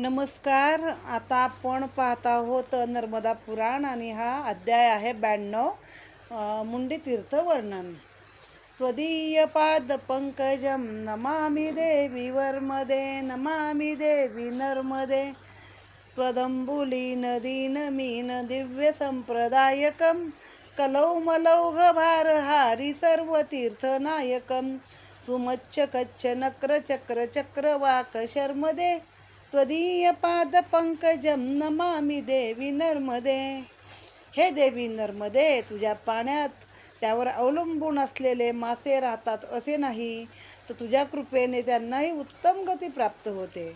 नमस्कार. आता आपण पाहत आहोत नर्मदा पुराण आणि हा अध्याय आहे ब्याण्णव मुंडीतीर्थ मुंडी तीर्थ वर्णन. त्वदीय पाद पंकजम नमामि देवी वर्मदे नमामि देवी नर्मदे. त्वदंबुली नदीन मीन दिव्य संप्रदायकं कलौमलौघ भारहारी सर्व तीर्थनायकं. सुमच्च त्वदीय पाद पंकजम नमामि देवी नर्मदे. हे देवी नर्मदे तुझ्या पाण्यात त्यावर अवलंबून असलेले मासे राहतात असे नाही तर तुझ्या कृपेने त्यांनाही उत्तम गती प्राप्त होते.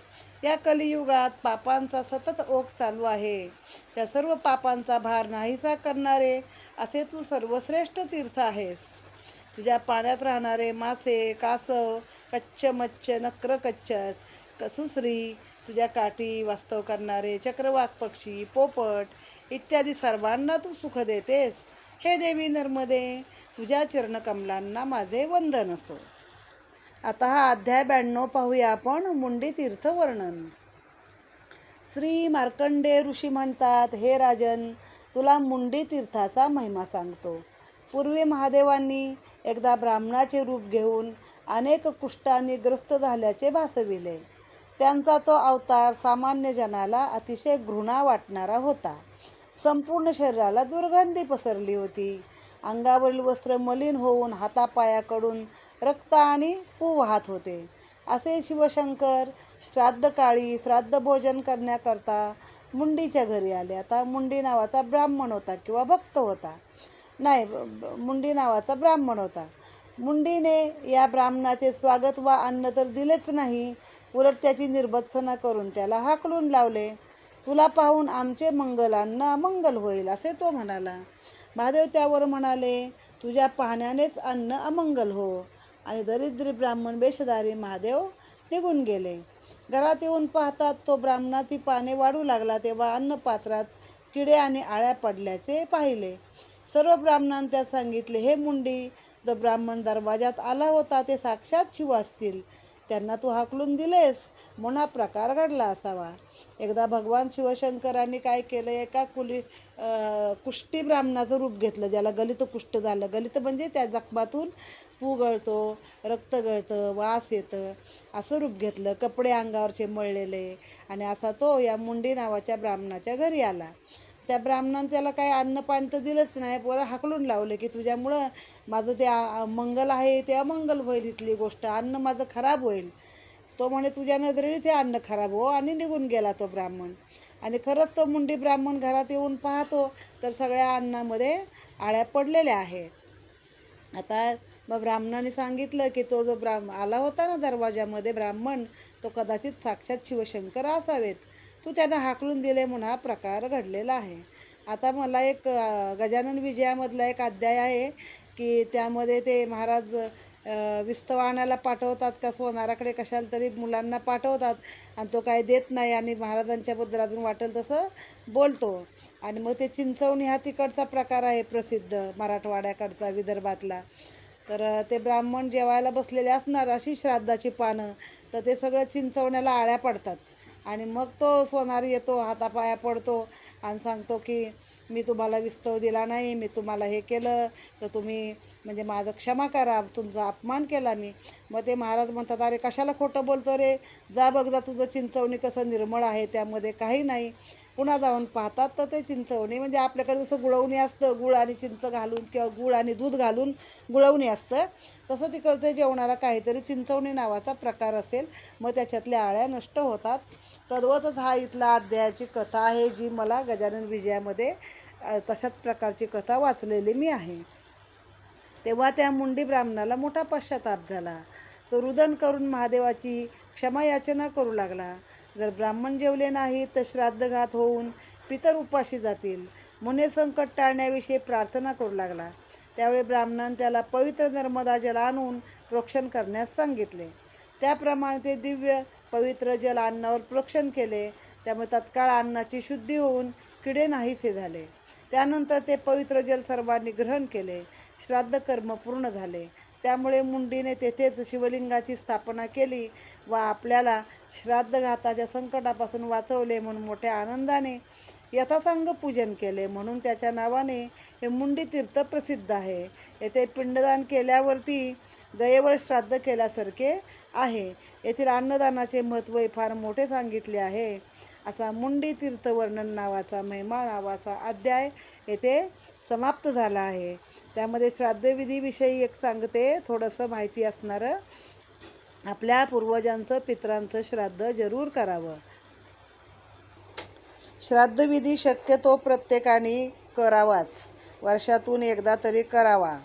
या कलियुगात पापांचा सतत ओघ चालू आहे. त्या सर्व पापांचा भार नाहीसा करणारे असे तू सर्वश्रेष्ठ तीर्थ आहेस. तुझ्या पाण्यात राहणारे मासे कासव कच्च मच्छ नक्र कच्छ कसुसरी तुझ्या काठी वास्तव करणारे चक्रवाक पक्षी पोपट इत्यादी सर्वांना तू सुख देतेस. हे देवी नर्मदे तुझ्या चरणकमलांना माझे वंदन असो. आता हा अध्याय ब्याण्णव पाहूया आपण मुंडी तीर्थ वर्णन. श्री मार्कंडे ऋषी म्हणतात हे राजन तुला मुंडी तीर्थाचा महिमा सांगतो. पूर्वी महादेवांनी एकदा ब्राह्मणाचे रूप घेऊन अनेक कुष्ठांनी ग्रस्त झाल्याचे भासविले. त्यांचा तो अवतार सामान्य जनाला अतिशय घृणा वाटणारा होता. संपूर्ण शरीराला दुर्गंधी पसरली होती. अंगावरील वस्त्र मलिन होऊन हातापायाकडून रक्त आणि पू वाहत होते. असे शिवशंकर श्राद्धकाळी श्राद्ध भोजन करण्याकरता मुंडीच्या घरी आले. आता मुंडी नावाचा ब्राह्मण होता किंवा भक्त होता. नाही मुंडी नावाचा ब्राह्मण होता. मुंडीने या ब्राह्मणाचे स्वागत वा अन्न तर दिलेच नाही उलट त्याची निर्बत्सना करून त्याला हाकलून लावले. तुला पाहून आमचे मंगलांना अमंगल होईल असे तो म्हणाला. महादेव त्यावर म्हणाले तुझ्या पाहण्यानेच अन्न अमंगल हो. आणि दरिद्री ब्राह्मण वेशधारी महादेव निघून गेले. घरात येऊन पाहतात तो ब्राह्मणाची पाने वाढू लागला तेव्हा अन्नपात्रात किडे आणि आळ्या पडल्याचे पाहिले. सर्व ब्राह्मणांना त्या सांगितले हे मुंडी जो ब्राह्मण दरवाजात आला होता ते साक्षात शिव असतील. त्यांना तू हाकलून दिलेस. म्हणून हा प्रकार घडला असावा. एकदा भगवान शिवशंकरांनी काय केलं? एका कुली कुष्टी ब्राह्मणाचं रूप घेतलं. ज्याला गलित कुष्ट झालं. गलित म्हणजे त्या जखमातून पू गळतो रक्त गळतं वास येतं. असं रूप घेतलं. कपडे अंगावरचे मळलेले. आणि असा तो या मुंडी नावाच्या ब्राह्मणाच्या घरी आला. त्या ब्राह्मणानं त्याला काही अन्न पाणी तर दिलंच नाही पोरं हाकलून लावलं की तुझ्यामुळं माझं ते मंगल आहे ते अमंगल होईल इथली गोष्ट अन्न माझं खराब होईल. तो म्हणे तुझ्या नजरेनेच हे अन्न खराब हो आणि निघून गेला तो ब्राह्मण. आणि खरंच तो मुंडी ब्राह्मण घरात येऊन पाहतो तर सगळ्या अन्नामध्ये आळ्या पडलेल्या आहे. आता मग ब्राह्मणाने सांगितलं की तो जो ब्राह्म आला होता ना दरवाजामध्ये ब्राह्मण तो कदाचित साक्षात शिवशंकर असावेत. तू त्यांना हाकलून दिले म्हणून हा प्रकार घडलेला आहे. आता मला एक गजानन विजयामधला एक अध्याय आहे की त्यामध्ये ते महाराज विस्तवाण्याला पाठवतात का सोनाराकडे कशाला तरी मुलांना पाठवतात आणि तो काय देत नाही आणि महाराजांच्याबद्दल अजून वाटेल तसं बोलतो. आणि मग ते चिंचवणी हा तिकडचा प्रकार आहे प्रसिद्ध मराठवाड्याकडचा विदर्भातला. तर ते ब्राह्मण जेवायला बसलेले असणार अशी श्राद्धाची पानं तर ते सगळं चिंचवण्याला आळ्या पडतात. आणि मग तो सोनारी येतो हातापाया पडतो आणि सांगतो की मी तुम्हाला विस्तव दिला नाही मी तुम्हाला हे केलं तर तुम्ही म्हणजे माझं क्षमा करा तुमचा अपमान केला मी. मग ते महाराज म्हणतात अरे कशाला खोटं बोलतो रे? जा बघ जा तुझं चिंचवणी कसं निर्मळ आहे त्यामध्ये काही नाही. पुन्हा जाऊन पाहतात तर ते चिंचवणी म्हणजे आपल्याकडे जसं गुळवणी असतं गुळ आणि चिंच घालून किंवा गुळ आणि दूध घालून गुळवणी असतं तसं तिकडचं जेवणाला काहीतरी चिंचवणी नावाचा प्रकार असेल मग त्याच्यातल्या आळ्या नष्ट होतात. तद्वतच हा इथला अध्यायाची कथा आहे जी मला गजानन विजयामध्ये तशाच प्रकारची कथा वाचलेली मी आहे. तेव्हा त्या मुंडी ब्राह्मणाला मोठा पश्चाताप झाला. तो रुदन करून महादेवाची क्षमा याचना करू लागला. जर ब्राह्मण जेवले नाही तर श्राद्धघात होऊन पितर उपाशी जातील. मुने संकट टाळण्याविषयी प्रार्थना करू लागला. त्यावेळी ब्राह्मणान त्याला पवित्र नर्मदा जल आणून प्रोक्षण करण्यास सांगितले. त्याप्रमाणे ते दिव्य पवित्र जल अन्नावर प्रोक्षण केले. त्यामुळे तत्काळ अन्नाची शुद्धी होऊन किडे नाहीसे झाले. त्यानंतर ते पवित्र जल सर्वांनी ग्रहण केले. श्राद्ध कर्म पूर्ण झाले. त्यामुळे मुंडीने तेथेच शिवलिंगाची स्थापना केली व आपल्याला श्राद्धघाताच्या संकटापासून वाचवले म्हणून मोठ्या आनंदाने यथासांग पूजन केले म्हणून त्याच्या नावाने हे मुंडी तीर्थ प्रसिद्ध आहे. येथे पिंडदान केल्यावरती गयेवर श्राद्ध केल्यासारखे आहे. येथील अन्नदानाचे महत्त्व हे फार मोठे सांगितले आहे. असा मुंडी तीर्थवर्णन नावाचा महिमा नावाचा अध्याय येथे समाप्त झाला आहे. त्यामध्ये श्राद्धविधीविषयी एक सांगते थोडंसं माहिती असणारं. आपल्या पूर्वजांचं पित्रांचं श्राद्ध जरूर करावं. श्राद्धविधी शक्यतो प्रत्येकाने करावाच. वर्षातून एकदा तरी करावा.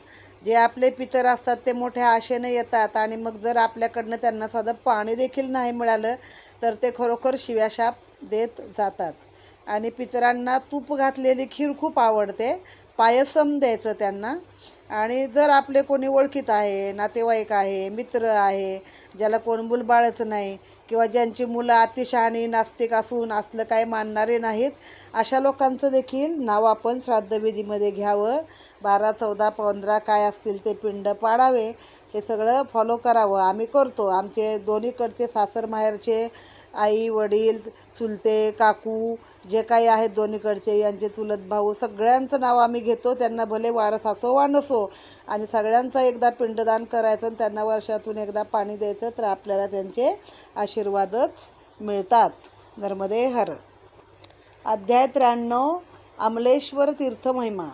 जे आपले पितर असतात ते मोठ्या आशेने येतात आणि मग जर आपल्याकडनं त्यांना साधं पाणी देखील नाही मिळालं तर ते खरोखर शिव्याशाप देत जातात. आणि पितरांना तूप घातलेली खीर खूप आवडते. पायसम द्यायचं त्यांना. आणि जर आपले कोणी ओळखीत आहे नातेवाईक आहे मित्र आहे ज्याला कोण मुलबाळच नाही किंवा ज्यांची मुलं अतिशहाणी नास्तिक असून असलं काय मानणारे नाहीत अशा लोकांचं देखील नाव आपण श्राद्धविधीमध्ये घ्यावं. बारा चौदा पंधरा काय असतील ते पिंड पाडावे. हे सगळं फॉलो करावं. आम्ही करतो. आमचे दोन्हीकडचे सासर माहेरचे आई वडील चुलते काकू जे काही आहेत दोन्हीकडचे यांचे चुलत भाऊ सगळ्यांचं नाव आम्ही घेतो. त्यांना भले वारस असो वा नसो. आणि सगळ्यांचा एकदा पिंडदान करायचं आणि त्यांना वर्षातून एकदा पाणी द्यायचं तर आपल्याला त्यांचे आशीर्वादच मिळतात. नर्मदे हर. अध्याय त्र्याण्णव अमलेश्वर तीर्थ महिमा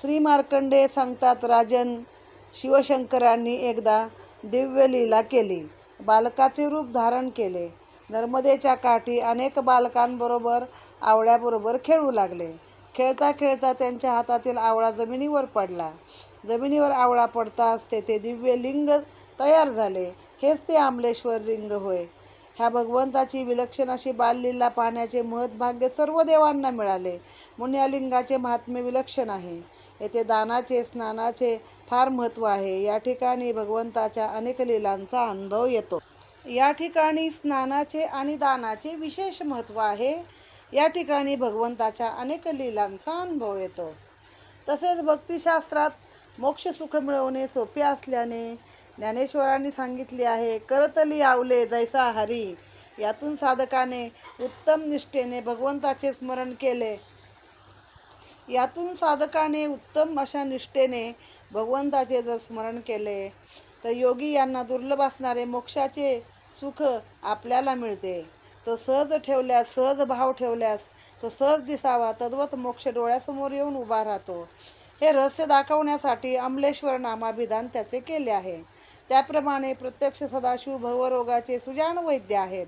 श्री मार्कंडे सांगतात राजन शिवशंकरांनी एकदा दिव्य लीला केली. बालकाचे रूप धारण केले. नर्मदेच्या काठी अनेक बालकांबरोबर आवळ्याबरोबर खेळू लागले. खेळता खेळता त्यांच्या हातातील आवळा जमिनीवर पडला. जमिनीवर आवळा पडताच तेथे दिव्य लिंग तयार झाले. हेच ते आमलेश्वर रिंग होय. ह्या भगवंताची विलक्षण अशी बाललीला पाहण्याचे महत्भाग्य सर्व देवांना मिळाले. मुन्यालिंगाचे महात्म्य विलक्षण आहे. येथे दानाचे स्नानाचे फार महत्त्व आहे. या ठिकाणी भगवंताच्या अनेक लीलांचा अनुभव येतो. या ठिकाणी स्नानाचे आणि दानाचे विशेष महत्त्व आहे. या ठिकाणी भगवंताच्या अनेक लीलांचा अनुभव येतो. तसेच भक्तिशास्त्रात मोक्ष सुख मिळवणे सोपे असल्याने ज्ञानेश्वरांनी सांगितले आहे करतली आवले जैसा हरी. यातून साधकाने उत्तम निष्ठेने भगवंताचे स्मरण केले. यातून साधकाने उत्तम अशा निष्ठेने भगवंताचे जर स्मरण केले तर योगी यांना दुर्लभ असणारे मोक्षाचे सुख आपल्याला मिळते. तो सहज ठेवल्यास सहज भाव ठेवल्यास तो सहज दिसावा तद्वत मोक्ष डोळ्यासमोर येऊन उभा राहतो. हे रहस्य दाखवण्यासाठी अमलेश्वर नामाभिधान त्याचे केले आहे. त्याप्रमाणे प्रत्यक्ष सदाशिव भवरोगाचे सुजाण वैद्य आहेत.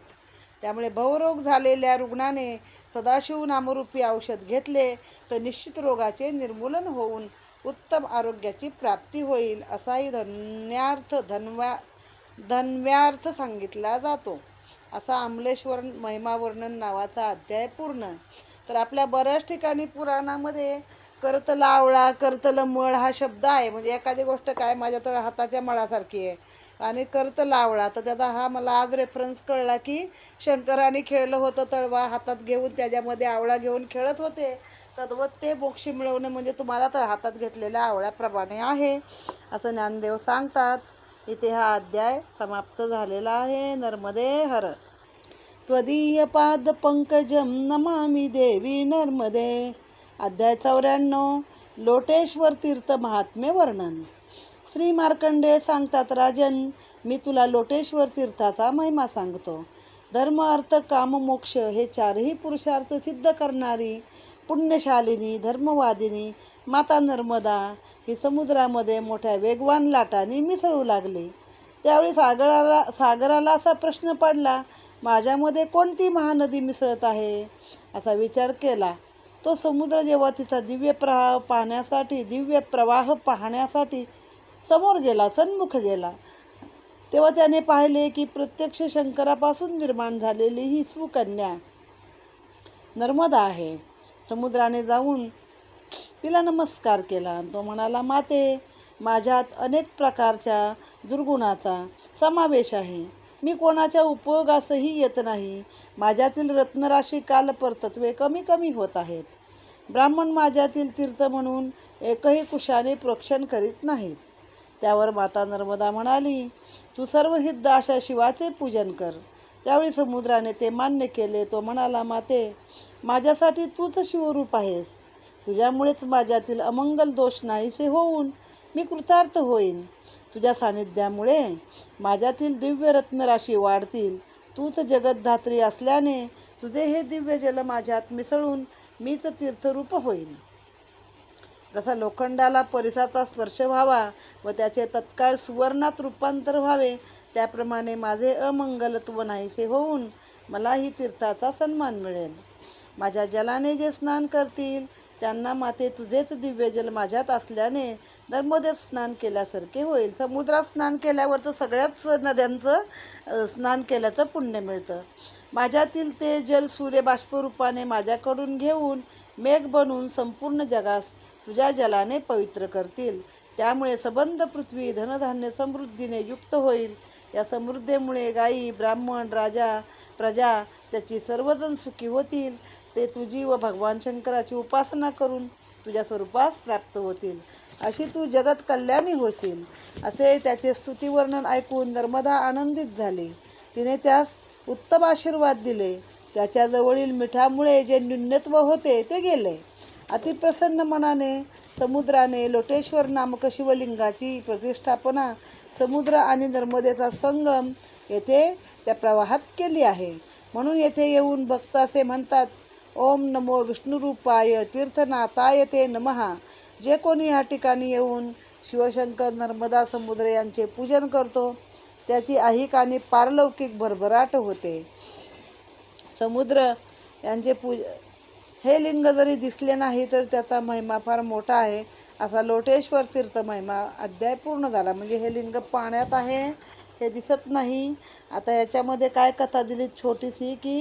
त्यामुळे भवरोग झालेल्या रुग्णाने सदाशिव नामरूपी औषध घेतले तर निश्चित रोगाचे निर्मूलन होऊन उत्तम आरोग्याची प्राप्ती होईल असाही धन्यार्थ धन्वा धन्व्यार्थ सांगितला जातो. असा अमलेश्वर महिमावर्णन नावाचा अध्याय पूर्ण. तर आपल्या बऱ्याच ठिकाणी पुराणामध्ये करत लावळा करतल मळ हा शब्द आहे. म्हणजे एखादी गोष्ट काय माझ्या तर हाताच्या मळासारखी आहे. आणि करत लावळा तर त्याचा हा मला आज रेफरन्स कळला की शंकराने खेळलं होतं तळवा हातात घेऊन त्याच्यामध्ये आवळा घेऊन खेळत होते. तद्वत ते मोक्ष मिळवणं म्हणजे तुम्हाला तर हातात घेतलेल्या आवळ्याप्रमाणे आहे असं ज्ञानदेव सांगतात. इथे हा अध्याय समाप्त झालेला आहे. नर्मदे हर. त्वदीय पाद पंकजम नमामी देवी नर्मदे. अध्याय चौऱ्याण्णव लोटेश्वर तीर्थ महात्म्य वर्णन. श्री मार्कंडे सांगतात राजन मी तुला लोटेश्वर तीर्थाचा महिमा सांगतो. धर्म अर्थ काम मोक्ष हे चारही पुरुषार्थ सिद्ध करणारी पुण्यशालिनी धर्मवादिनी माता नर्मदा ही समुद्रामध्ये मोठ्या वेगवान लाटाने मिसळू लागली. त्यावेळी सागराला सागराला असा प्रश्न पडला माझ्यामध्ये कोणती महानदी मिसळत आहे? असा विचार केला. तो समुद्र जेव्हा तिचा दिव्य प्रवाह पाहण्यासाठी दिव्य प्रवाह पाहण्यासाठी समोर गेला सन्मुख गेला तेव्हा त्याने पाहिले की प्रत्यक्ष शंकरापासून निर्माण झालेली ही सुकन्या नर्मदा आहे. समुद्राने जाऊन तिला नमस्कार केला. तो म्हणाला माते माझ्यात अनेक प्रकारच्या दुर्गुणाचा समावेश आहे. मी कोणाच्या उपयोगासही येत नाही. माझ्यातील रत्नराशी कालपरतत्वे कमी कमी होत आहेत. ब्राह्मण माझ्यातील तीर्थ म्हणून एकही कुशाने प्रोक्षण करीत नाहीत. त्यावर माता नर्मदा म्हणाली तू सर्वहिद्ध अशा शिवाचे पूजन कर. त्यावेळी समुद्राने ते मान्य केले. तो म्हणाला माते माझ्यासाठी तूच शिवरूप आहेस. तुझ्यामुळेच माझ्यातील अमंगल दोष नाहीसे होऊन मी कृतार्थ होईन. तुझ्या सानिध्यामुळे माझ्यातील दिव्य रत्नराशी वाढतील. तूच जगतधात्री असल्याने तुझे हे दिव्य जल माझ्यात मिसळून मीच तीर्थरूप होईन. जसा लोखंडाला परिसाचा स्पर्श व्हावा व त्याचे तत्काळ सुवर्णात रूपांतर व्हावे त्याप्रमाणे माझे अमंगलत्व नाहीसे होऊन मलाही तीर्थाचा सन्मान मिळेल. माझ्या जलाने जे स्नान करतील त्यांना माते तुझेच दिव्य जल माझ्यात असल्याने नर्मदेत स्नान केल्यासारखे होईल. समुद्रात स्नान केल्यावर तर सगळ्याच नद्यांचं स्नान केल्याचं पुण्य मिळतं. माझ्यातील ते जल सूर्यबाष्परूपाने माझ्याकडून घेऊन मेघ बनवून संपूर्ण जगास तुझ्या जलाने पवित्र करतील. त्यामुळे सबंध पृथ्वी धनधान्य समृद्धीने युक्त होईल. या समृद्धीमुळे गायी ब्राह्मण राजा प्रजा त्याची सर्वजण सुखी होतील. ते तुझी व भगवान शंकराची उपासना करून तुझ्या स्वरूपास प्राप्त होतील. अशी तू जगत कल्याणी होशील. असे त्याचे स्तुतिवर्णन ऐकून नर्मदा आनंदित झाली. तिने त्यास उत्तम आशीर्वाद दिले. त्याच्याजवळील मिठामुळे जे न्यूनत्व होते ते गेले. अतिप्रसन्न मनाने समुद्राने लोटेश्वर नामक शिवलिंगाची प्रतिष्ठापना समुद्र आणि नर्मदेचा संगम येथे त्या प्रवाहात केली आहे. म्हणून येथे येऊन भक्त असे म्हणतात ओम नमो विष्णुरूपाय तीर्थनाथाय ते नमहा जे कोणी या ठिकाणी येऊन शिवशंकर नर्मदा समुद्र यांचे पूजन करतो त्याची ऐहिक आणि पारलौकिक भरभराट होते. समुद्र यांचे पूज हे लिंग जरी दिसले नाही तर त्याचा महिमा फार मोठा आहे. असा लोटेश्वर तीर्थ महिमा अध्याय पूर्ण झाला. म्हणजे हे लिंग पाण्यात आहे हे दिसत नाही. आता याच्यामध्ये काय कथा दिली छोटीशी की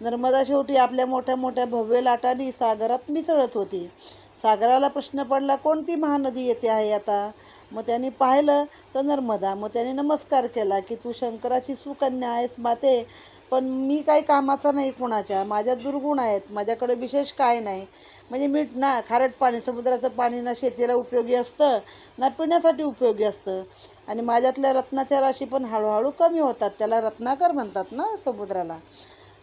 नर्मदा शेवटी आपल्या मोठ्या मोठ्या भव्य लाटांनी सागरात मिसळत होती. सागराला प्रश्न पडला कोणती महानदी येते आहे आता? मग त्यांनी पाहिलं तर नर्मदा. मग त्याने नमस्कार केला की तू शंकराची सुकन्या आहेस माते पण मी काही कामाचा नाही कोणाच्या. माझ्या दुर्गुण आहेत. माझ्याकडे विशेष काय नाही. म्हणजे मीठ ना खारट पाणी समुद्राचं पाणी ना शेतीला उपयोगी असतं ना पिण्यासाठी उपयोगी असतं. आणि माझ्यातल्या रत्नाच्या राशी पण हळूहळू कमी होतात. त्याला रत्नाकर म्हणतात ना समुद्राला.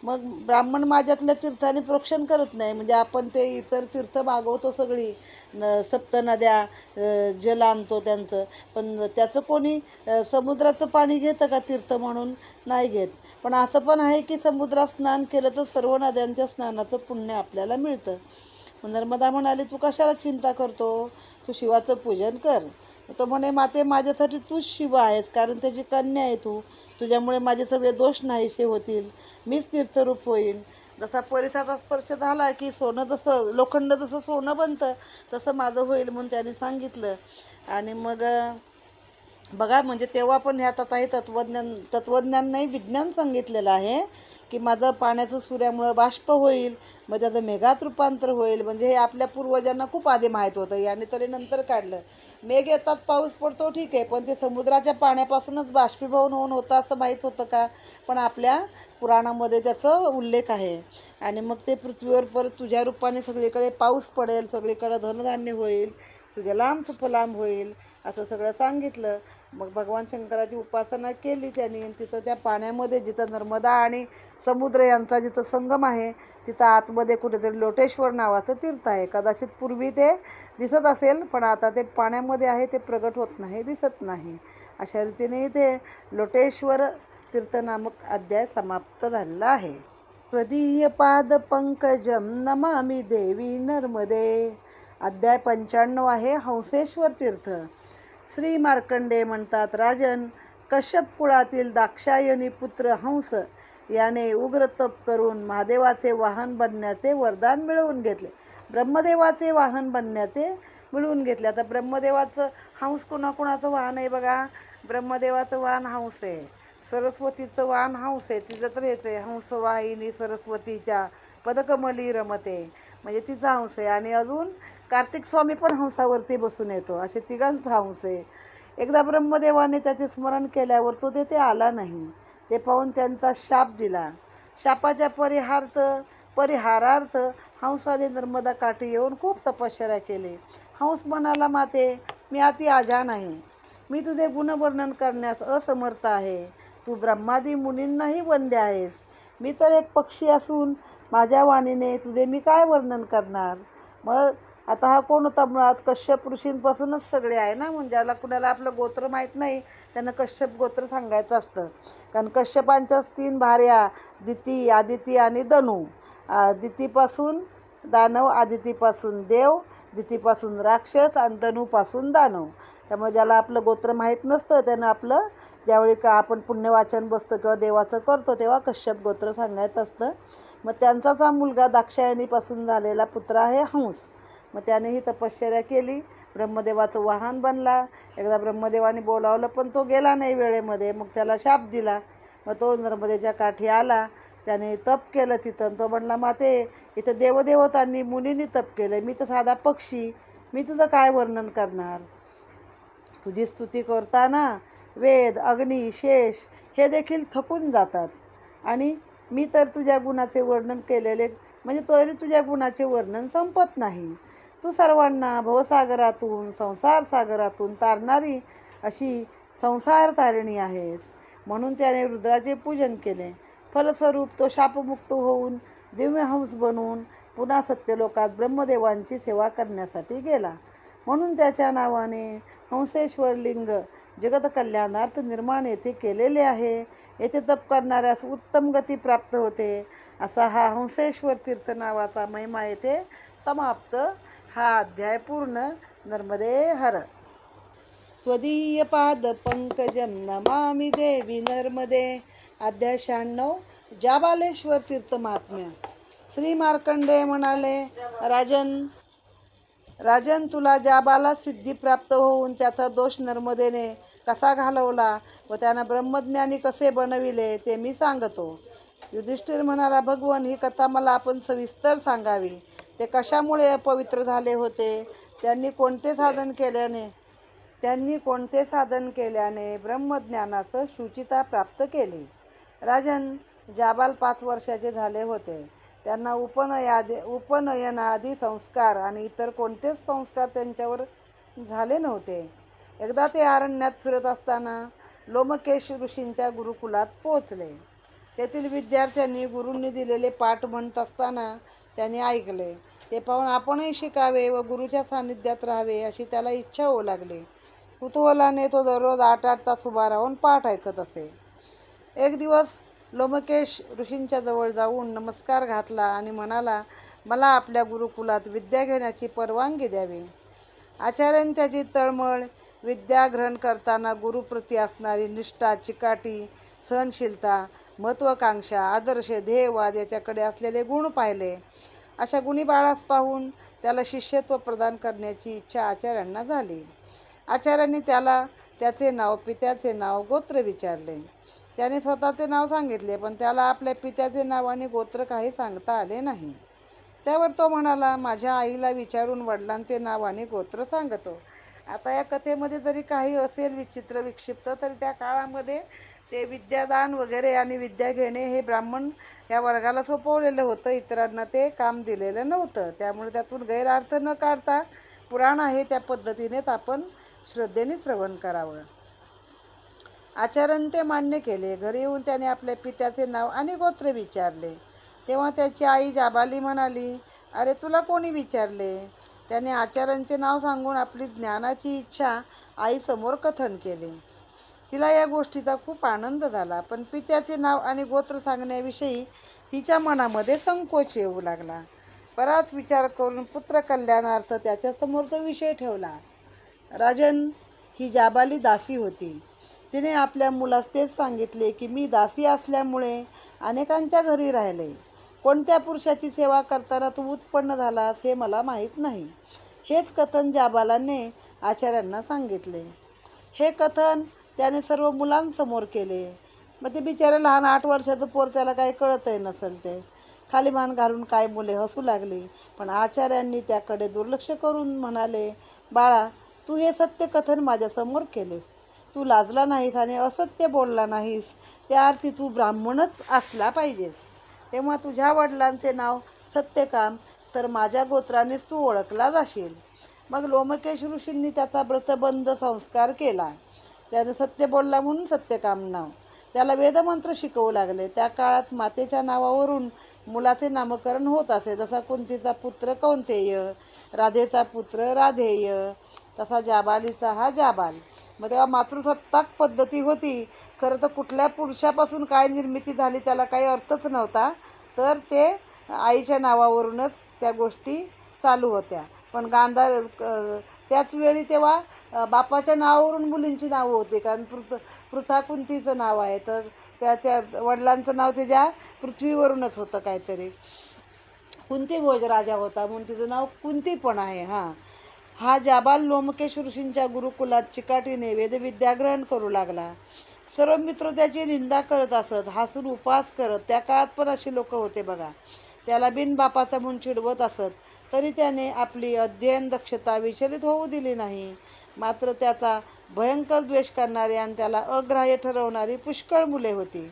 मग ब्राह्मण माझ्यातल्या तीर्थाने प्रोक्षण करत नाही. म्हणजे आपण ते इतर तीर्थ मागवतो सगळी. न सप्त नद्या जल आणतो त्यांचं. पण त्याचं कोणी समुद्राचं पाणी घेतं का तीर्थ म्हणून? नाही घेत. पण असं पण आहे की समुद्रात स्नान केलं तर सर्व नद्यांच्या स्नानाचं पुण्य आपल्याला मिळतं. नर्मदा म्हणाली तू कशाला चिंता करतो? तू शिवाचं पूजन कर. तो म्हणे माते माझ्यासाठी तूच शिव आहेस कारण त्याची कन्या आहे तू. तुझ्यामुळे माझे सगळे दोष नाहीसे होतील. मीच तीर्थरूप होईल जसा परिसाचा स्पर्श झाला की सोनं जसं लोखंड जसं सोनं बनतं तसं माझं होईल म्हणून त्याने सांगितलं. आणि मग बघा म्हणजे तेव्हा पण ह्यात आता हे तत्वज्ञान तत्वज्ञान नाही विज्ञान सांगितलेलं आहे की माझं पाण्याचं सूर्यामुळं बाष्प होईल म्हणजे मग त्याचं मेघात रूपांतर होईल म्हणजे हे आपल्या पूर्वजांना खूप आधी माहीत होतं. याने तरी नंतर काढलं. मेघ येतात पाऊस पडतो ठीक आहे पण ते समुद्राच्या पाण्यापासूनच बाष्पीभवन होऊन होतं असं माहीत होतं का? पण आपल्या पुराणामध्ये त्याचं उल्लेख आहे. आणि मग ते पृथ्वीवर परत तुझ्या रूपाने सगळीकडे पाऊस पडेल सगळीकडे धनधान्य होईल सुजलाम सुफलाम होईल असं सगळं सांगितलं. मग भगवान शंकराची उपासना केली त्यांनी. आणि तिथं त्या पाण्यामध्ये जिथं नर्मदा आणि समुद्र यांचा जिथं संगम आहे तिथं आतमध्ये कुठेतरी लोटेश्वर नावाचं तीर्थ आहे. कदाचित पूर्वी ते दिसत असेल पण आता ते पाण्यामध्ये आहे ते प्रगट होत नाही दिसत नाही. अशा रीतीने इथे लोटेश्वर तीर्थ नामक अध्याय समाप्त झालेला आहे. त्वदीय पाद पंकजम नमामी देवी नर्मदे. अध्याय पंच्याण्णव आहे हंसेश्वर तीर्थ. श्री मार्कंडे म्हणतात राजन कश्यप कुळातील दाक्षायणी पुत्र हंस याने उग्र तप करून महादेवाचे वाहन बनण्याचे वरदान मिळवून घेतले. ब्रह्मदेवाचे वाहन बनण्याचे मिळवून घेतले. आता ब्रह्मदेवाचं हंस कुणाकुणाचं वाहन आहे बघा? ब्रह्मदेवाचं वाहन हंस आहे. सरस्वतीचं वाहन हंस आहे. तिचं तर हेच आहे हंसवाहिनी सरस्वतीच्या पदकमली रमते. म्हणजे तिचा हंस आहे. आणि अजून कार्तिक स्वामी पण हंसावरती बसून येतो. असे तिघांचा हंस आहे. एकदा ब्रह्मदेवाने त्याचे स्मरण केल्यावर तो तेथे आला नाही. ते पाहून त्यांचा शाप दिला. शापाच्या परिहार्थ परिहारार्थ हंसाने नर्मदा काठी येऊन खूप तपश्चर्या केले. हंस म्हणाला माते मी अति आजान आहे. मी तुझे गुणवर्णन करण्यास असमर्थ आहे. तू ब्रह्मादी मुनींनाही वंदे आहेस. मी तर एक पक्षी असून माझ्या वाणीने तुझे मी काय वर्णन करणार? मग आता हा कोण होता? मुळात कश्यप ऋषींपासूनच सगळे आहे ना? म्हणजे ज्याला कुणाला आपलं गोत्र माहीत नाही त्यांना कश्यप गोत्र सांगायचं असतं. कारण कश्यपांच्याच तीन भार्या दिती आदिती आणि दनू. दितीपासून दानव आदितीपासून देव दितीपासून राक्षस आणि दनूपासून दानव. त्यामुळे ज्याला आपलं गोत्र माहीत नसतं त्यानं आपलं ज्यावेळी का आपण पुण्यवाचन बसतो किंवा देवाचं करतो तेव्हा कश्यप गोत्र सांगायचं असतं. मग त्यांचाच हा मुलगा दाक्षायणीपासून झालेला पुत्र आहे हंस. मग त्याने ही तपश्चर्या केली. ब्रह्मदेवाचं वाहन बनला. एकदा ब्रह्मदेवाने बोलावलं पण तो गेला नाही वेळेमध्ये. मग त्याला शाप दिला. मग तो नर्मदेच्या काठी आला. त्याने तप केलं तिथं. तो म्हणला माते इथं देवदेवतांनी मुनींनी तप केलं मी तर साधा पक्षी. मी तुझं काय वर्णन करणार? तुझी स्तुती करताना वेद अग्नी शेष हे देखील थकून जातात. आणि मी तर तुझ्या गुणाचे वर्णन केलेले म्हणजे तरी तुझ्या गुणाचे वर्णन संपत नाही. तू सर्वांना भवसागरातून संसार सागरातून तारणारी अशी संसार तारिणी आहेस. म्हणून त्याने रुद्राचे पूजन केले. फलस्वरूप तो शापमुक्त होऊन दिव्यहंस बनून पुन्हा सत्यलोकात ब्रह्मदेवांची सेवा करण्यासाठी गेला. म्हणून त्याच्या नावाने हंसेश्वर लिंग जगत कल्याणार्थ निर्माण येथे केलेले आहे. येथे तप करणाऱ्यास उत्तम गती प्राप्त होते. असा हा हंसेश्वर तीर्थ नावाचा महिमा येथे समाप्त हा अध्याय पूर्ण. नर्मदे हर. त्वदीय पाद पंकजम नमामि देवी नर्मदे. अध्याय शहाण्णव. जाबालेश्वर तीर्थ महात्म्य श्री मार्कंडे म्हणाले राजन राजन तुला जाबाला सिद्धी प्राप्त होऊन त्याचा दोष नर्मदेने कसा घालवला व त्यानं ब्रह्मज्ञानी कसे बनविले ते मी सांगतो. युधिष्ठिर म्हणाला भगवान ही कथा मला आपण सविस्तर सांगावी. ते कशामुळे अपवित्र झाले होते? त्यांनी कोणते साधन केल्याने? त्यांनी कोणते साधन केल्याने ब्रह्मज्ञानासह शुचिता प्राप्त केली? राजन जाबाल पाच वर्षाचे झाले होते. त्यांना उपनयादी उपनयनादी संस्कार आणि इतर कोणतेच संस्कार त्यांच्यावर झाले नव्हते. एकदा ते अरण्यात फिरत असताना लोमकेश ऋषींच्या गुरुकुलात पोचले तेथील विद्यार्थ्यांनी गुरूंनी दिलेले पाठ म्हणत असताना त्यांनी ऐकले. ते पाहून आपणही शिकावे व गुरुच्या सान्निध्यात राहावे अशी त्याला इच्छा होऊ लागली. कुतूहलाने तो दररोज आठ आठ तास उभा राहून पाठ ऐकत असे. एक दिवस लोमकेश ऋषींच्या जवळ जाऊन नमस्कार घातला आणि म्हणाला मला आपल्या गुरुकुलात विद्या घेण्याची परवानगी द्यावी. आचार्यांच्याची तळमळ विद्या ग्रहण करताना गुरुप्रती असणारी निष्ठा चिकाटी सहनशीलता महत्त्वाकांक्षा आदर्श ध्येयवाद याच्याकडे असलेले गुण पाहिले. अशा गुणी बाळास पाहून त्याला शिष्यत्व प्रदान करण्याची इच्छा आचार्यांना झाली. आचार्यांनी त्याला त्याचे नाव पित्याचे नाव गोत्र विचारले. त्याने स्वतःचे नाव सांगितले पण त्याला आपल्या पित्याचे नाव आणि गोत्र काही सांगता आले नाही. त्यावर तो म्हणाला माझ्या आईला विचारून वडिलांचे नाव आणि गोत्र सांगतो. आता या कथेमध्ये जरी काही असेल विचित्र विक्षिप्त तरी त्या काळामध्ये ते विद्यादान वगैरे आणि विद्या घेणे हे ब्राह्मण या वर्गाला सोपवलेलं होतं. इतरांना ते काम दिलेलं नव्हतं. त्यामुळे त्यातून गैरअर्थ न काढता पुराण आहे त्या पद्धतीनेच आपण श्रद्धेने श्रवण करावं. आचरण ते मान्य केले. घरी येऊन त्याने आपल्या पित्याचे नाव आणि गोत्र विचारले. तेव्हा त्याची आई जाबाली म्हणाली अरे तुला कोणी विचारले? त्याने आचार्यांचे नाव सांगून आपली ज्ञानाची इच्छा आईसमोर कथन केले. तिला या गोष्टीचा खूप आनंद झाला पण पित्याचे नाव आणि गोत्र सांगण्याविषयी तिच्या मनामध्ये संकोच येऊ लागला. बराच विचार करून पुत्र कल्याणार्थ त्याच्यासमोर तो विषय ठेवला. राजन ही जाबाली दासी होती. तिने आपल्या मुलास तेच सांगितले की मी दासी असल्यामुळे अनेकांच्या घरी राहिले. कोणत्या पुरुषाची सेवा करताना तू उत्पन्न झालास हे मला माहीत नाही. हेच कथन जाबालाने आचार्यांना सांगितले. हे कथन त्याने सर्व मुलांसमोर केले. मग ते बिचारे लहान आठ वर्षाचं पोर त्याला काही कळतही नसेल ते. खाली मान घालून काय मुले हसू लागली. पण आचार्यांनी त्याकडे दुर्लक्ष करून म्हणाले बाळा तू हे सत्य कथन माझ्यासमोर केलेस. तू लाजला नाहीस आणि असत्य बोलला नाहीस. त्या अर्थी तू ब्राह्मणच असला पाहिजेस. तेव्हा तुझ्या वडिलांचे नाव सत्यकाम तर माझ्या गोत्रानेच तू ओळखला जाशील. मग लोमकेश ऋषींनी त्याचा व्रतबंध संस्कार केला. त्याने सत्य बोलला म्हणून सत्यकाम नाव. त्याला वेदमंत्र शिकवू लागले. त्या काळात मातेच्या नावावरून मुलाचे नामकरण होत असे. जसा कुंतीचा पुत्र कौंतेय राधेचा पुत्र राधेय तसा जाबालीचा हा जाबाल. मग तेव्हा मातृसत्ताक पद्धती होती. खरं तर कुठल्या पुरुषापासून काय निर्मिती झाली त्याला काही अर्थच नव्हता. तर ते आईच्या नावावरूनच त्या गोष्टी चालू होत्या. पण गांधार त्याचवेळी त्याच वेळी तेव्हा बापाच्या नावावरून मुलींची नावं होती. कारण पृथ पृथा कुंतीचं नाव आहे. तर त्याच्या वडिलांचं नाव त्याच्या पृथ्वीवरूनच होतं काहीतरी. कुंती भोज राजा होता. म्हणून तिचं नाव कुंती पण आहे. हां. हा जाबाल लोमकेश ऋषींच्या गुरुकुलात चिकाटीने वेदविद्याग्रहण करू लागला. सर्व मित्र त्याची निंदा करत असत हसून उपवास करत त्या काळात पण अशी लोक होते बघा. त्याला बिनबापाचा म्हणून चिडवत असत तरी त्याने आपली अध्ययन दक्षता विचलित होऊ दिली नाही. मात्र त्याचा भयंकर द्वेष करणारी आणि त्याला अग्राह्य ठरवणारी पुष्कळ मुले होती.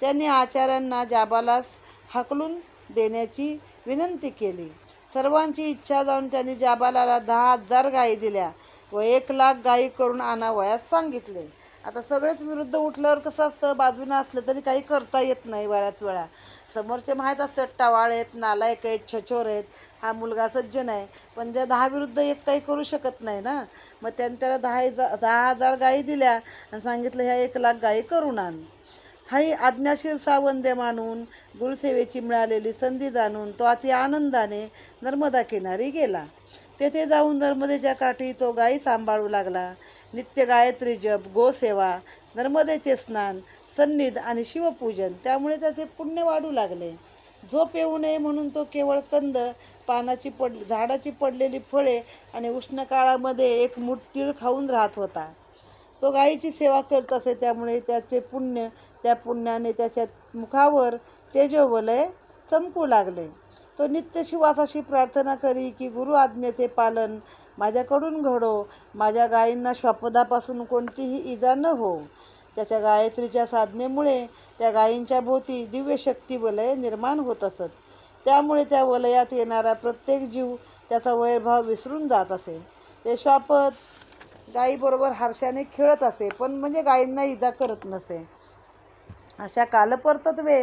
त्यांनी आचार्यांना जाबालास हाकलून देण्याची विनंती केली. सर्वांची इच्छा जाऊन त्यांनी जाबालाला दहा हजार गायी दिल्या व एक लाख गायी करून आणावयास सांगितले. आता सगळेच विरुद्ध उठल्यावर कसं असतं? बाजूनं असलं तरी काही करता येत नाही बऱ्याच वेळा. समोरचे माहीत असतात टवाळ आहेत नालायक आहेत छछोर आहेत. हा मुलगा सज्जन आहे पण ज्या दहा विरुद्ध एक काही करू शकत नाही ना? मग त्यांनी त्याला दहा हजार दहा हजार गायी दिल्या आणि सांगितलं ह्या एक लाख गायी करून आण. हाही आज्ञाशीर सावंदे मानून गुरुसेवेची मिळालेली संधी जाणून तो अति आनंदाने नर्मदा किनारी गेला. तेथे जाऊन नर्मदेच्या काठी तो गायी सांभाळू लागला. नित्य गायत्री जप गोसेवा नर्मदेचे स्नान सन्निध आणि शिवपूजन त्यामुळे त्याचे पुण्य वाढू लागले. झोप येऊ नये म्हणून तो केवळ कंद पानाची पड झाडाची पडलेली फळे आणि उष्ण काळामध्ये एक मूठ तीळ खाऊन राहत होता. तो गायीची सेवा करत असे त्यामुळे त्याचे पुण्य त्या पुण्याने त्याच्या मुखावर तेजोवलय चमकू लागले. तो नित्य शिवासाशी प्रार्थना करी की गुरु आज्ञेचे पालन माझ्याकडून घडो. माझ्या गायींना श्वापदापासून कोणतीही इजा न हो त्याच्या गायत्रीच्या साधनेमुळे त्या गायींच्या भोवती दिव्य शक्ती वलय निर्माण होत असत. त्यामुळे त्या वलयात येणारा प्रत्येक जीव त्याचा वैरभाव विसरून जात असे. ते श्वापद गायीबरोबर हर्षाने खेळत असे पण म्हणजे गायींना इजा करत नसे. अशा कालपर्तत्वे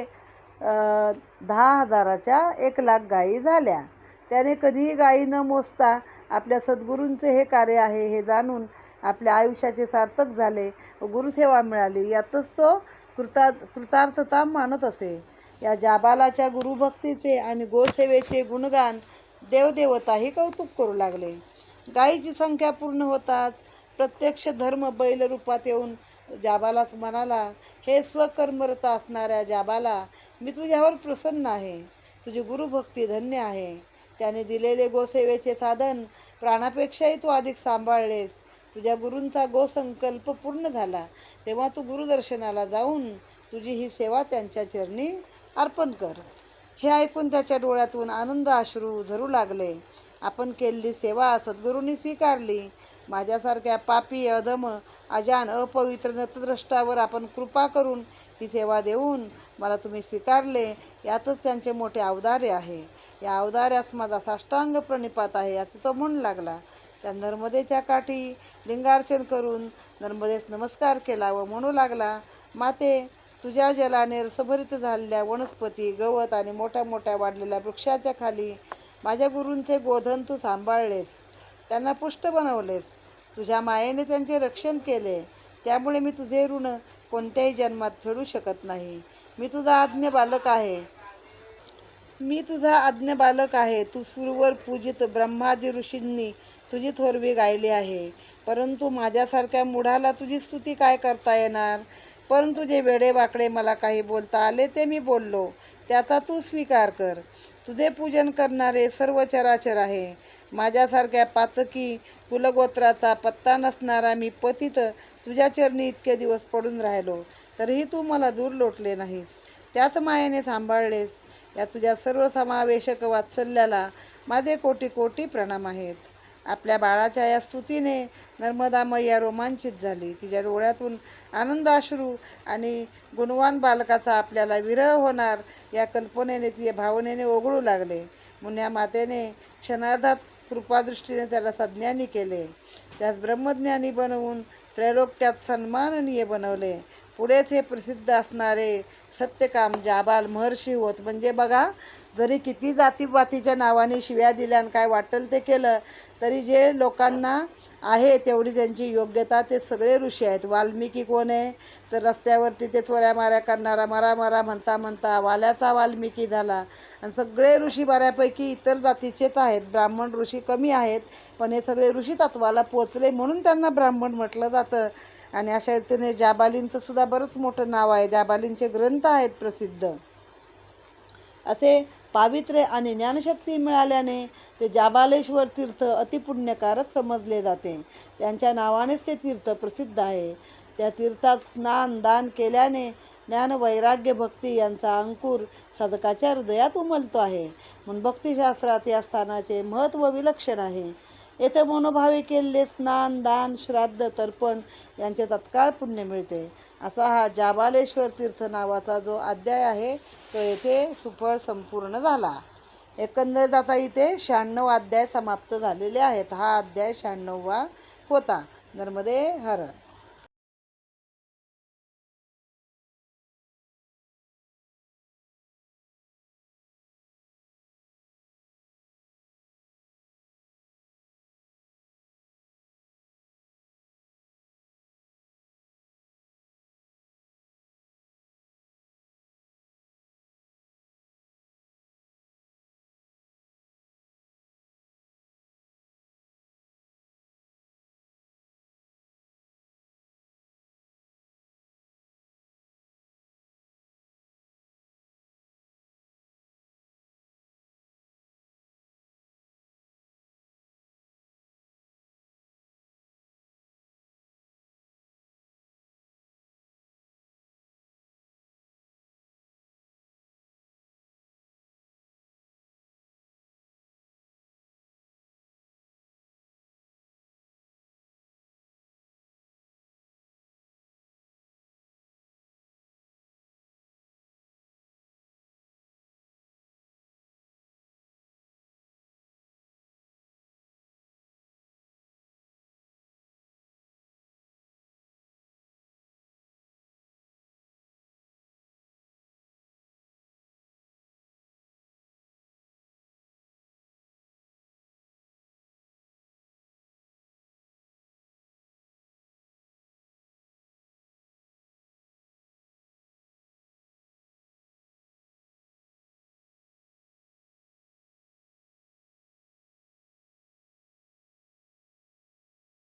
दहा हजाराच्या एक लाख गायी झाल्या. त्याने कधीही गायी न मोजता आपल्या सद्गुरूंचे हे कार्य आहे हे जाणून आपल्या आयुष्याचे सार्थक झाले व गुरुसेवा मिळाली. यातच तो कृता कृतार्थता मानत असे. या जाबालाच्या गुरुभक्तीचे आणि गोसेवेचे गुणगान देवदेवताही कौतुक करू लागले. गायीची संख्या पूर्ण होताच प्रत्यक्ष धर्म बैल रूपात येऊन जाबालास म्हणाला हे स्वकर्मरत असणाऱ्या जाबाला मी तुझ्यावर प्रसन्न आहे. तुझी गुरुभक्ती धन्य आहे. त्याने दिलेले गोसेवेचे साधन प्राणापेक्षाही तू अधिक सांभाळलेस. तुझ्या गुरूंचा गोसंकल्प पूर्ण झाला. तेव्हा तू गुरुदर्शनाला जाऊन तुझी ही सेवा त्यांच्या चरणी अर्पण कर. हे ऐकून त्याच्या डोळ्यातून आनंद अश्रू झरू लागले. आपण केलेली सेवा सद्गुरूंनी स्वीकारली. माझ्यासारख्या पापी अधम अजान अपवित्र नतद्रष्टावर आपण कृपा करून ही सेवा देऊन मला तुम्ही स्वीकारले. यातच त्यांचे मोठे अवदार्य आहे. या अवदार्यास माझा साष्टांग प्रणिपात आहे असं तो म्हणू लागला. त्या नर्मदेच्या काठी लिंगार्चन करून नर्मदेस नमस्कार केला व म्हणू लागला माते तुझ्या जलाने रसभरित झालेल्या वनस्पती गवत आणि मोठ्या मोठ्या वाढलेल्या वृक्षाच्या खाली माझ्या गुरूंचे गोधन तू सांभाळलेस. त्यांना पुष्ट बनवलेस. तुझ्या मायेने त्यांचे रक्षण केले. त्यामुळे मी तुझे ऋण कोणत्याही जन्मात फेडू शकत नाही. मी तुझा आज्ञ बालक आहे. मी तुझा आज्ञ बालक आहे. तू सुरवर पूजित ब्रह्मादी ऋषींनी तुझी थोरवी गायली आहे. परंतु माझ्यासारख्या मुढाला तुझी स्तुती काय करता येणार? परंतु जे वेडे वाकडे मला काही बोलता आले ते मी बोललो. त्याचा तू स्वीकार कर. तुझे पूजन करणारे सर्व चराचर आहे. माझ्यासारख्या पातकी कुलगोत्राचा पत्ता नसणारा मी पतित तुझ्या चरणी इतके दिवस पडून राहिलो तरीही तू मला दूर लोटले नाहीस. त्याच मायेने सांभाळलेस. या तुझ्या सर्वसमावेशक वात्सल्याला माझे कोटी कोटी प्रणाम आहेत. आपल्या बाळाच्या या स्तुतीने नर्मदा मैया रोमांचित झाली. तिच्या डोळ्यातून आनंद अश्रू आणि गुणवान बालकाचा आपल्याला विरह होणार या कल्पनेने तिच्या भावनेने ओघळू लागले. मुन्या मातेने क्षणार्धात कृपादृष्टीने त्याला सज्ञानी केले. त्यास ब्रह्मज्ञानी बनवून त्रैलोक्यात सन्माननीय बनवले. पुढेच हे प्रसिद्ध असणारे सत्यकाम जाबाल महर्षी होत. म्हणजे बघा जरी किती जातीपातीच्या नावाने शिव्या दिल्या आणि काय वाटेल ते केलं तरी जे लोकांना आहे तेवढी त्यांची योग्यता ते सगळे ऋषी आहेत. वाल्मिकी कोण आहे? तर रस्त्यावरती ते चोऱ्या माऱ्या करणारा मरा मरा म्हणता म्हणता वाल्याचा वाल्मिकी झाला. आणि सगळे ऋषी बऱ्यापैकी इतर जातीचेच आहेत. ब्राह्मण ऋषी कमी आहेत पण हे सगळे ऋषी तत्वाला पोचले म्हणून त्यांना ब्राह्मण म्हटलं जातं. आणि अशा रीतीने जाबालींचं सुद्धा बरंच मोठं नाव आहे. जाबालींचे ग्रंथ आहेत प्रसिद्ध. असे पावित्र्य आणि ज्ञानशक्ती मिळाल्याने ते जाबालेश्वर तीर्थ अतिपुण्यकारक समजले जाते. त्यांच्या नावानेच ते तीर्थ प्रसिद्ध आहे. त्या तीर्थात स्नान दान केल्याने ज्ञान वैराग्य भक्ती यांचा अंकुर सदकाच्या हृदयात उमलतो आहे. म्हणून भक्तिशास्त्रात या स्थानाचे महत्त्व विलक्षण आहे. येथे मनोभावे केलेले स्नान दान श्राद्ध तर्पण यांचे तत्काळ पुण्य मिळते. असा हा जाबालेश्वर तीर्थ नावाचा जो अध्याय आहे तो येथे सुफळ संपूर्ण झाला. एकंदरीत आता इथे शहाण्णव अध्याय समाप्त झालेले आहेत. हा अध्याय शहाण्णववा होता. नर्मदे हर.